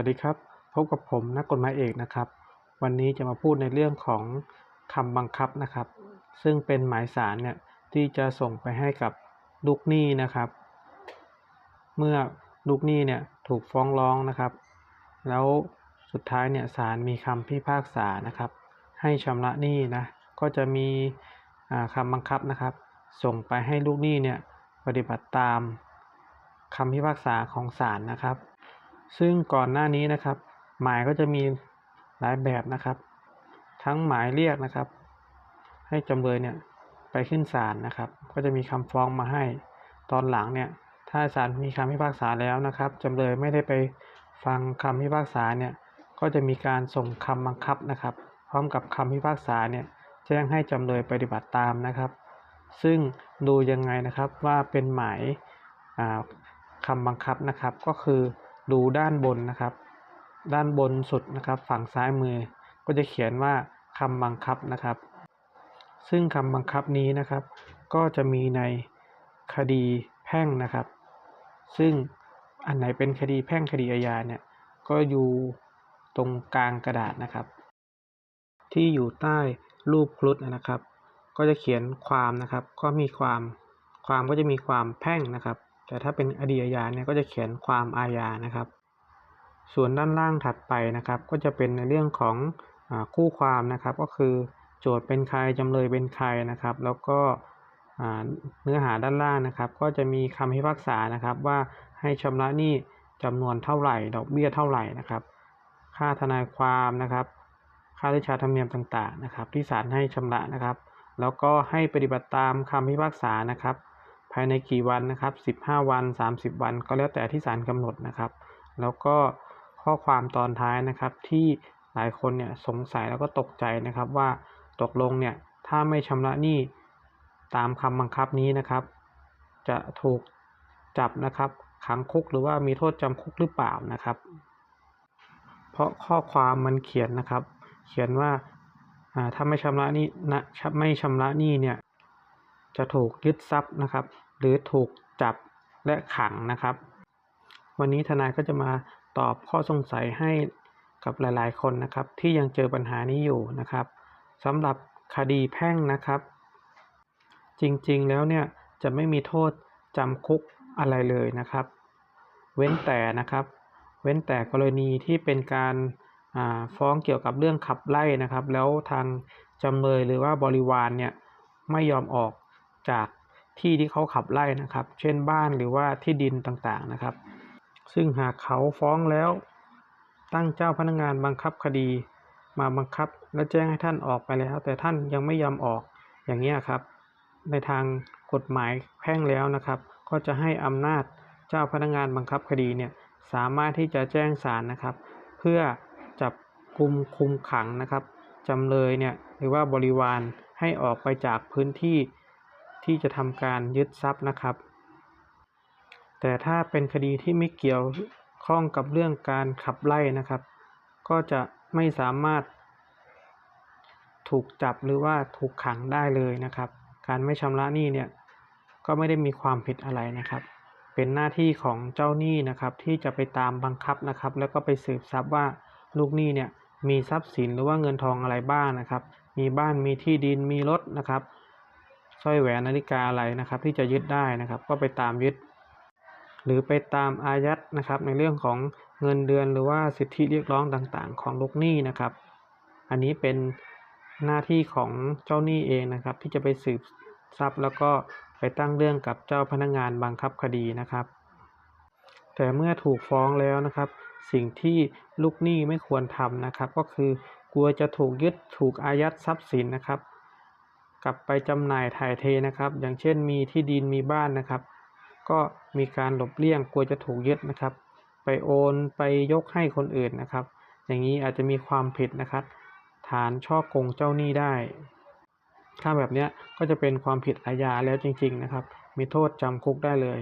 วัสดีครับ พบกับผมนักกฎหมายเอกนะครับ วันนี้จะมาพูดในเรื่องของคำบังคับนะครับ ซึ่งเป็นหมายสารเนี่ยที่จะส่งไปให้กับลูกหนี้นะครับ เมื่อลูกหนี้เนี่ยถูกฟ้องร้องนะครับ แล้วสุดท้ายเนี่ยศาลมีคำพิพากษานะครับ ให้ชำระหนี้นะก็จะมีอ่าคำบังคับนะครับ ส่งไปให้ลูกหนี้เนี่ยปฏิบัติตามคำพิพากษาของศาลนะครับ ซึ่งก่อนหน้านี้นะครับ หมายก็จะมีหลายแบบนะครับ ทั้งหมายเรียกนะครับ ให้จำเลยเนี่ยไปขึ้นศาลนะครับ ก็จะมีคำฟ้องมาให้ตอนหลังเนี่ย ถ้าศาลมีคำพิพากษาแล้วนะครับจำเลยไม่ได้ไปฟังคำพิพากษาเนี่ยก็จะมีการส่งคำบังคับนะครับ พร้อมกับคำพิพากษาเนี่ยแจ้งให้จำเลยปฏิบัติตามนะครับ ซึ่งดูยังไงนะครับว่าเป็นหมายอ่าคำบังคับนะครับ ก็คือ ดูด้านบนนะครับ ด้านบนสุดนะครับ ฝั่งซ้ายมือก็จะเขียนว่าคำบังคับนะครับ ซึ่งคำบังคับนี้นะครับ ก็จะมีในคดีแพ่งนะครับ ซึ่งอันไหนเป็นคดีแพ่งคดีอาญาเนี่ยก็อยู่ตรงกลางกระดาษนะครับ ที่อยู่ใต้รูปครุฑนะครับ ก็จะเขียนความนะครับ ก็มีความความก็จะมีความแพ่งนะครับ แต่ถ้าเป็นอดีตอาญาเนี่ยก็จะเขียนความอาญานะครับ ส่วนด้านล่างถัดไปนะครับ ก็จะเป็นในเรื่องของอคู่ความนะครับ ก็คือโจทย์เป็นใครจำเลยเป็นใครนะครับ แล้วก็เนื้อหาด้านล่างนะครับ ก็จะมีคำพิพากษานะครับ ว่าให้ชำระหนี้จำนวนเท่าไหร่ ดอกเบี้ยเท่าไหร่นะครับ ค่าทนายความนะครับ ค่าริชาธรรมเนียมต่างๆนะครับ ที่ศาลให้ชำระนะครับ แล้วก็ให้ปฏิบัติตามคำพิพากษานะครับ ภายในกี่วันนะครับ 15 วัน 30 วัน ก็แล้วแต่ที่ศาลกำหนดนะครับ แล้วก็ข้อความตอนท้ายนะครับ ที่หลายคนเนี่ยสงสัยแล้วก็ตกใจนะครับว่าตกลงเนี่ยถ้าไม่ชำระหนี้ตามคำบังคับนี้นะครับ จะถูกจับนะครับขังคุกหรือว่ามีโทษจำคุกหรือเปล่านะครับ เพราะข้อความมันเขียนนะครับ เขียนว่าถ้าไม่ชำระหนี้นะไม่ชำระหนี้เนี่ยจะถูกยึดทรัพย์นะครับ หรือถูกจับและขังนะครับ วันนี้ทนายก็จะมาตอบข้อสงสัยให้กับหลายๆ คนนะครับ ที่ยังเจอปัญหานี้อยู่นะครับสำหรับคดีแพ่งนะครับ จริงๆแล้วเนี่ยจะไม่มีโทษจำคุกอะไรเลยนะครับ เว้นแต่นะครับ เว้นแต่กรณีที่เป็นการาฟ้องเกี่ยวกับเรื่องขับไล่นะครับ แล้วทางจำเลยหรือว่าบริวารเนี่ยไม่ยอมออกจาก ที่ที่เขาขับไล่นะครับ เช่นบ้านหรือว่าที่ดินต่างๆนะครับ ซึ่งหากเขาฟ้องแล้ว ตั้งเจ้าพนักงานบังคับคดี มาบังคับ และแจ้งให้ท่านออกไปแล้ว แต่ท่านยังไม่ยอมออกอย่างนี้ครับ ในทางกฎหมายแพ่งแล้วนะครับ ก็จะให้อำนาจเจ้าพนักงานบังคับคดีเนี่ยสามารถที่จะแจ้งศาลนะครับ เพื่อจับกลุ่มคุมขังนะครับจำเลยเนี่ยหรือว่าบริวารให้ออกไปจากพื้นที่ ที่จะทำการยึดทรัพย์นะครับ แต่ถ้าเป็นคดีที่ไม่เกี่ยวข้องกับเรื่องการขับไล่นะครับ ก็จะไม่สามารถ ถูกจับหรือว่าถูกขังได้เลยนะครับ การไม่ชำระหนี้เนี่ยก็ไม่ได้มีความผิดอะไรนะครับ เป็นหน้าที่ของเจ้าหนี้นะครับ ที่จะไปตามบังคับนะครับ แล้วก็ไปสืบทรัพย์ว่าลูกหนี้เนี่ยมีทรัพย์สินหรือว่าเงินทองอะไรบ้างนะครับ มีบ้านมีที่ดินมีรถนะครับ สร้อยแหวนนาฬิกาอะไรนะครับ ที่จะยึดได้นะครับ ก็ไปตามยึด หรือไปตามอายัดนะครับ ในเรื่องของเงินเดือนหรือว่าสิทธิเรียกร้องต่างๆ ของลูกหนี้นะครับ อันนี้เป็นหน้าที่ของเจ้าหนี้เองนะครับ ที่จะไปสืบทรัพย์ แล้วก็ไปตั้งเรื่องกับเจ้าพนักงานบังคับคดีนะครับ แต่เมื่อถูกฟ้องแล้วนะครับ สิ่งที่ลูกหนี้ไม่ควรทำนะครับ ก็คือกลัวจะถูกยึดถูกอายัดทรัพย์สินนะครับ กลับไปจำหน่ายถ่ายเทนะครับ อย่างเช่นมีที่ดินมีบ้านนะครับ ก็มีการหลบเลี่ยงกลัวจะถูกยึดนะครับ ไปโอนไปยกให้คนอื่นนะครับ อย่างนี้อาจจะมีความผิดนะครับ ฐานช่อโกงเจ้าหนี้ได้ ถ้าแบบเนี้ยก็จะเป็นความผิดอาญาแล้วจริง ๆนะครับ มีโทษจำคุกได้เลย